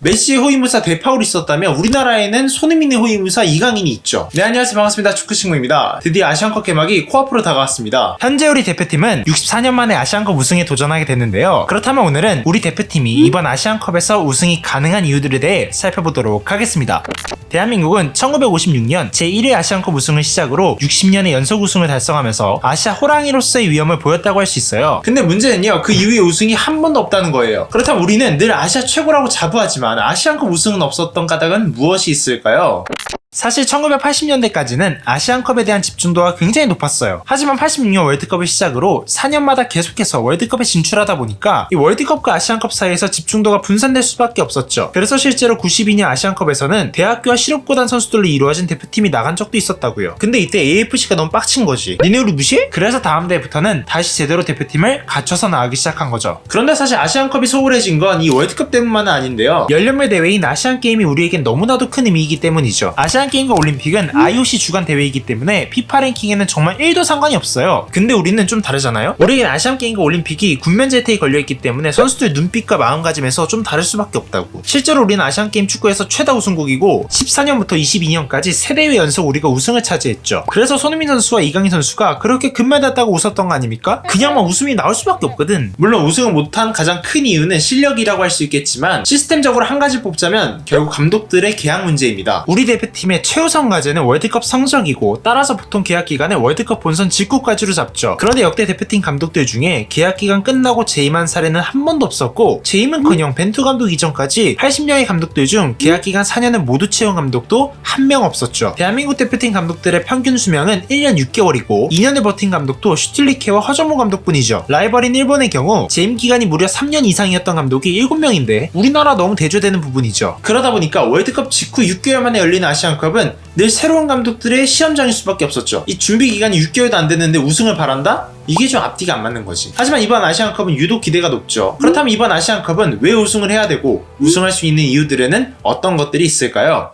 메시의 호위무사 대파울이 있었다면 우리나라에는 손흥민의 호위무사 이강인이 있죠. 네 안녕하세요 반갑습니다 축구친구입니다. 드디어 아시안컵 개막이 코앞으로 다가왔습니다. 현재 우리 대표팀은 64년 만에 아시안컵 우승에 도전하게 됐는데요. 그렇다면 오늘은 우리 대표팀이 이번 아시안컵에서 우승이 가능한 이유들에 대해 살펴보도록 하겠습니다. 대한민국은 1956년 제1회 아시안컵 우승을 시작으로 60년의 연속 우승을 달성하면서 아시아 호랑이로서의 위험을 보였다고 할 수 있어요. 근데 문제는요, 그 이후에 우승이 한 번도 없다는 거예요. 그렇다면 우리는 늘 아시아 최고라고 자부하지만 아시안컵 우승은 없었던 까닭은 무엇이 있을까요? 사실 1980년대까지는 아시안컵에 대한 집중도가 굉장히 높았어요. 하지만 86년 월드컵을 시작으로 4년마다 계속해서 월드컵에 진출하다 보니까 이 월드컵과 아시안컵 사이에서 집중도가 분산될 수밖에 없었죠. 그래서 실제로 92년 아시안컵에서는 대학교와 실업고단 선수들로 이루어진 대표팀이 나간 적도 있었다고요. 근데 이때 AFC가 너무 빡친 거지. 니네 우리 무시해? 그래서 다음 대회부터는 다시 제대로 대표팀을 갖춰서 나가기 시작한 거죠. 그런데 사실 아시안컵이 소홀해진 건 이 월드컵 때문만은 아닌데요. 열연매 대회인 아시안 게임이 우리에겐 너무나도 큰 의미이기 때문이죠. 아시안 게임과 올림픽은 IOC 주관 대회이기 때문에 피파 랭킹에는 정말 1도 상관이 없어요. 근데 우리는 좀 다르잖아요. 우리에겐 아시안 게임과 올림픽이 군면 재택이 걸려있기 때문에 선수들 눈빛과 마음가짐에서 좀 다를 수밖에 없다고. 실제로 우리는 아시안 게임 축구에서 최다 우승국이고 14년부터 22년까지 세 대회 연속 우리가 우승을 차지했죠. 그래서 손흥민 선수와 이강인 선수가 그렇게 금메달 따고 웃었던 거 아닙니까? 그냥만 웃음이 나올 수밖에 없거든. 물론 우승을 못한 가장 큰 이유는 실력이라고 할 수 있겠지만 시스템적으로 한 가지 뽑자면 결국 감독들의 계약 문제입니다. 우리 대표팀 의 최우선 과제는 월드컵 성적이고 따라서 보통 계약 기간에 월드컵 본선 직후까지로 잡죠. 그런데 역대 대표팀 감독들 중에 계약 기간 끝나고 재임한 사례는 한 번도 없었고 재임은커녕 벤투 감독 이전까지 80명의 감독들 중 계약 기간 4년을 모두 채운 감독도 한 명 없었죠. 대한민국 대표팀 감독들의 평균 수명은 1년 6개월이고 2년을 버틴 감독도 슈틸리케와 허정무 감독뿐이죠. 라이벌인 일본의 경우 재임 기간이 무려 3년 이상이었던 감독이 7명인데 우리나라 너무 대조되는 부분이죠. 그러다 보니까 월드컵 직후 6개월 만에 열리는 아시안 컵은 늘 새로운 감독들의 시험장일 수밖에 없었죠. 이 준비 기간이 6개월도 안 됐는데 우승을 바란다? 이게 좀 앞뒤가 안 맞는 거지. 하지만 이번 아시안컵은 유독 기대가 높죠. 그렇다면 이번 아시안컵은 왜 우승을 해야 되고 우승할 수 있는 이유들에는 어떤 것들이 있을까요?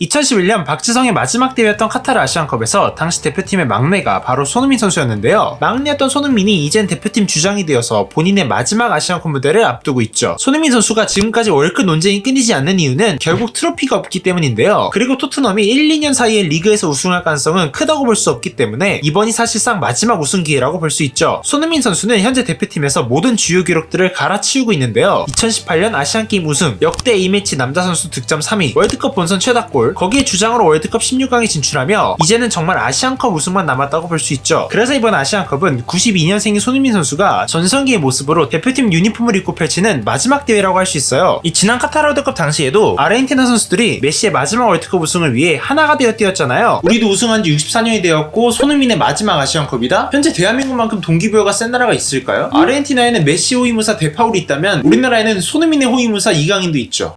2011년 박지성의 마지막 대회였던 카타르 아시안컵에서 당시 대표팀의 막내가 바로 손흥민 선수였는데요. 막내였던 손흥민이 이젠 대표팀 주장이 되어서 본인의 마지막 아시안컵 무대를 앞두고 있죠. 손흥민 선수가 지금까지 월급 논쟁이 끊이지 않는 이유는 결국 트로피가 없기 때문인데요. 그리고 토트넘이 1, 2년 사이에 리그에서 우승할 가능성은 크다고 볼 수 없기 때문에 이번이 사실상 마지막 우승 기회라고 볼 수 있죠. 손흥민 선수는 현재 대표팀에서 모든 주요 기록들을 갈아치우고 있는데요. 2018년 아시안게임 우승, 역대 A매치 남자 선수 득점 3위, 월드컵 본선 최다골, 거기에 주장으로 월드컵 16강에 진출하며 이제는 정말 아시안컵 우승만 남았다고 볼 수 있죠. 그래서 이번 아시안컵은 92년생인 손흥민 선수가 전성기의 모습으로 대표팀 유니폼을 입고 펼치는 마지막 대회라고 할 수 있어요. 이 지난 카타르 월드컵 당시에도 아르헨티나 선수들이 메시의 마지막 월드컵 우승을 위해 하나가 되어 뛰었잖아요. 우리도 우승한 지 64년이 되었고 손흥민의 마지막 아시안컵이다? 현재 대한민국만큼 동기부여가 센 나라가 있을까요? 아르헨티나에는 메시 호위무사 대파울이 있다면 우리나라에는 손흥민의 호위무사 이강인도 있죠.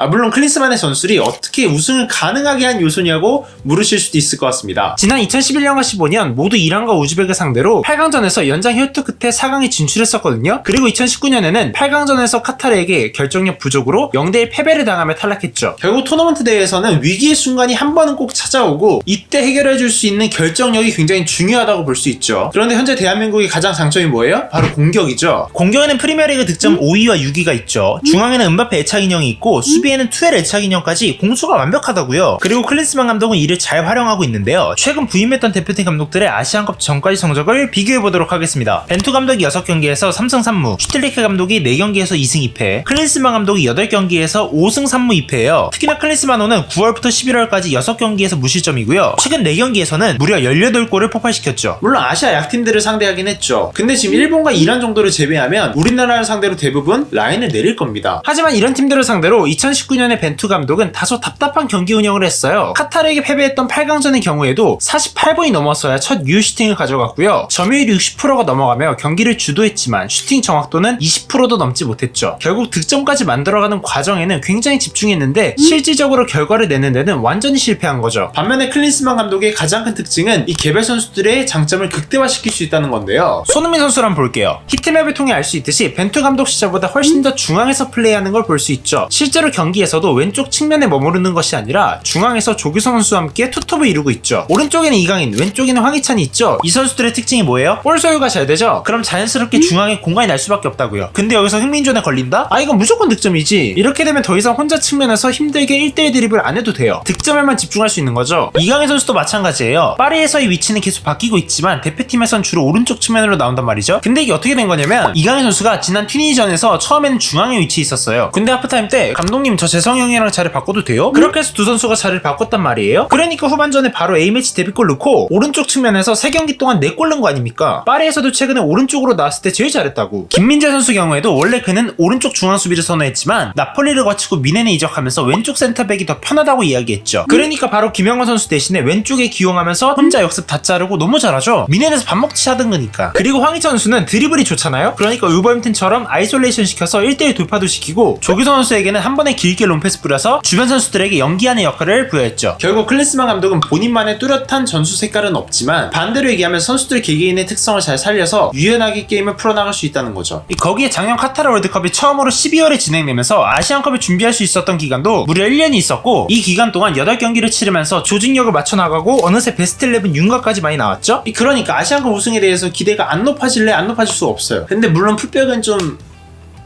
아, 물론 클린스만의 전술이 어떻게 우승을 가능하게 한 요소냐고 물으실 수도 있을 것 같습니다. 지난 2011년과 15년 모두 이란과 우즈벡을 상대로 8강전에서 연장 혈투 끝에 4강에 진출했었거든요. 그리고 2019년에는 8강전에서 카타르에게 결정력 부족으로 0대1 패배를 당하며 탈락했죠. 결국 토너먼트 대회에서는 위기의 순간이 한 번은 꼭 찾아오고 이때 해결해 줄 수 있는 결정력이 굉장히 중요하다고 볼 수 있죠. 그런데 현재 대한민국의 가장 장점이 뭐예요? 바로 공격이죠. 공격에는 프리미어리그 득점 5위와 6위가 있죠. 중앙에는 은바페 애착 인형이 있고 수비 수비에는 투엘 애착 인형까지 공수가 완벽하다고요. 그리고 클린스만 감독은 이를 잘 활용하고 있는데요. 최근 부임했던 대표팀 감독들의 아시안컵 전까지 성적을 비교해 보도록 하겠습니다. 벤투 감독이 6경기에서 3승 3무, 슈틸리케 감독이 4경기에서 2승 2패, 클린스만 감독이 8경기에서 5승 3무 2패예요. 특히나 클린스만호는 9월부터 11월까지 6경기에서 무실점이고요. 최근 4경기에서는 무려 18골을 폭발시켰죠. 물론 아시아 약팀들을 상대하긴 했죠. 근데 지금 일본과 이란 정도를 제외하면 우리나라를 상대로 대부분 라인을 내릴 겁니다. 하지만 이런 팀들을 상대로 2019년에 벤투 감독은 다소 답답한 경기 운영을 했어요. 카타르에게 패배했던 8강전의 경우에도 48분이 넘었어야 첫 유효 슈팅을 가져갔고요. 점유율이 60%가 넘어가며 경기를 주도했지만 슈팅 정확도는 20%도 넘지 못했죠. 결국 득점까지 만들어가는 과정에는 굉장히 집중했는데 실질적으로 결과를 내는 데는 완전히 실패한 거죠. 반면에 클린스만 감독의 가장 큰 특징은 이 개별 선수들의 장점을 극대화시킬 수 있다는 건데요. 손흥민 선수를 한번 볼게요. 히트맵을 통해 알 수 있듯이 벤투 감독 시절보다 훨씬 더 중앙에서 플레이하는 걸 볼 수 있죠. 실제로 경기 경기에서도 왼쪽 측면에 머무르는 것이 아니라 중앙에서 조규성 선수와 함께 투톱을 이루고 있죠. 오른쪽에는 이강인, 왼쪽에는 황희찬이 있죠. 이 선수들의 특징이 뭐예요? 볼 소유가 잘 되죠. 그럼 자연스럽게 중앙에 공간이 날 수밖에 없다고요. 근데 여기서 흥민존에 걸린다? 아 이건 무조건 득점이지. 이렇게 되면 더 이상 혼자 측면에서 힘들게 1대1 드립을 안 해도 돼요. 득점에만 집중할 수 있는 거죠. 이강인 선수도 마찬가지예요. 파리에서의 위치는 계속 바뀌고 있지만 대표팀에선 주로 오른쪽 측면으로 나온단 말이죠. 근데 이게 어떻게 된 거냐면 이강인 선수가 지난 튀니전에서 처음에는 중앙에 위치해 있었어요. 근데 하프타임 때 감독님 저 재성 형이랑 자리 바꿔도 돼요? 그렇게 해서 두 선수가 자리를 바꿨단 말이에요. 그러니까 후반전에 바로 A매치 데뷔골 넣고 오른쪽 측면에서 3경기 동안 4골 넣은 거 아닙니까? 파리에서도 최근에 오른쪽으로 나왔을 때 제일 잘했다고. 김민재 선수 경우에도 원래 그는 오른쪽 중앙 수비를 선호했지만 나폴리를 거치고 미넨에 이적하면서 왼쪽 센터백이 더 편하다고 이야기했죠. 그러니까 바로 김영건 선수 대신에 왼쪽에 기용하면서 혼자 역습 다 자르고 너무 잘하죠. 미넨에서 밥 먹듯이 하던 거니까. 그리고 황희찬 선수는 드리블이 좋잖아요. 그러니까 울버햄튼처럼 아이솔레이션 시켜서 1대1 돌파도 시키고 조규성 선수에게는 한 번에 길게 롬패스 뿌려서 주변 선수들에게 연기하는 역할을 부여했죠. 결국 클린스만 감독은 본인만의 뚜렷한 전술 색깔은 없지만 반대로 얘기하면 선수들 개개인의 특성을 잘 살려서 유연하게 게임을 풀어나갈 수 있다는 거죠. 이 거기에 작년 카타르 월드컵이 처음으로 12월에 진행되면서 아시안컵을 준비할 수 있었던 기간도 무려 1년이 있었고 이 기간 동안 8경기를 치르면서 조직력을 맞춰 나가고 어느새 베스트 11 윤곽까지 많이 나왔죠? 이 그러니까 아시안컵 우승에 대해서 기대가 안 높아질래 안 높아질 수 없어요. 근데 물론 풀백은 좀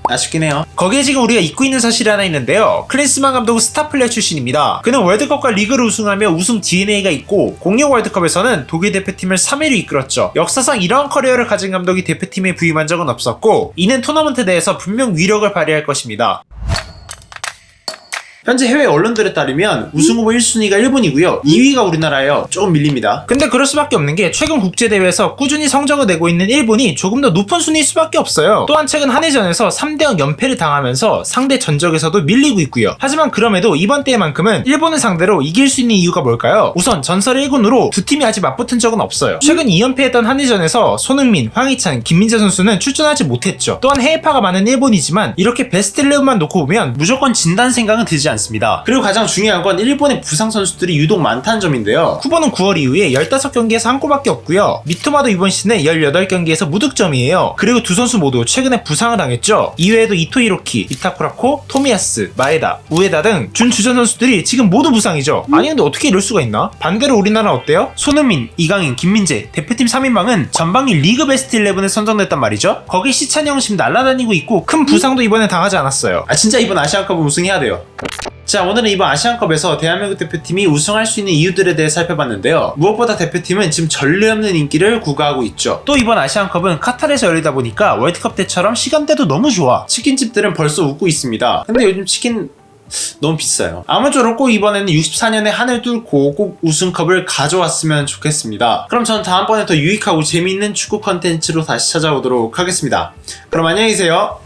아쉽긴 해요. 거기에 지금 우리가 잊고 있는 사실이 하나 있는데요. 클린스만 감독은 스타 플레이어 출신입니다. 그는 월드컵과 리그를 우승하며 우승 DNA가 있고 공용 월드컵에서는 독일 대표팀을 3위로 이끌었죠. 역사상 이러한 커리어를 가진 감독이 대표팀에 부임한 적은 없었고 이는 토너먼트 내에서 분명 위력을 발휘할 것입니다. 현재 해외 언론들에 따르면 우승 후보 1순위가 일본이고요. 2위가 우리나라예요. 조금 밀립니다. 근데 그럴 수밖에 없는 게 최근 국제대회에서 꾸준히 성적을 내고 있는 일본이 조금 더 높은 순위일 수밖에 없어요. 또한 최근 한일전에서 3대0 연패를 당하면서 상대 전적에서도 밀리고 있고요. 하지만 그럼에도 이번 대회만큼은 일본을 상대로 이길 수 있는 이유가 뭘까요? 우선 전설 1군으로 두 팀이 아직 맞붙은 적은 없어요. 최근 2연패했던 한일전에서 손흥민, 황희찬, 김민재 선수는 출전하지 못했죠. 또한 해외파가 많은 일본이지만 이렇게 베스트 11만 놓고 보면 무조건 진다는 생각은 들지 않 습니다. 그리고 가장 중요한 건 일본의 부상 선수들이 유독 많다는 점인데요. 후보는 9월 이후에 15경기에서 한 골밖에 없고요. 미토마도 이번 시즌에 18경기에서 무득점이에요. 그리고 두 선수 모두 최근에 부상을 당했죠. 이외에도 이토 히로키, 이타쿠라코, 토미야스, 마에다, 우에다 등 준주전 선수들이 지금 모두 부상이죠. 아니 근데 어떻게 이럴 수가 있나? 반대로 우리나라 어때요? 손흥민, 이강인, 김민재, 대표팀 3인방은 전반기 리그 베스트 11에 선정됐단 말이죠. 거기 시찬영 지금 날아다니고 있고 큰 부상도 이번에 당하지 않았어요. 아 진짜 이번 아시안컵 우승해야 돼요. 자 오늘은 이번 아시안컵에서 대한민국 대표팀이 우승할 수 있는 이유들에 대해 살펴봤는데요 무엇보다 대표팀은 지금 전례 없는 인기를 구가하고 있죠 또 이번 아시안컵은 카타르에서 열리다 보니까 월드컵 때처럼 시간대도 너무 좋아 치킨집들은 벌써 웃고 있습니다 근데 요즘 치킨 너무 비싸요. 아무쪼록 꼭 이번에는 64년에 한을 뚫고 꼭 우승컵을 가져왔으면 좋겠습니다. 그럼 전 다음번에 더 유익하고 재미있는 축구 컨텐츠로 다시 찾아오도록 하겠습니다. 그럼 안녕히 계세요.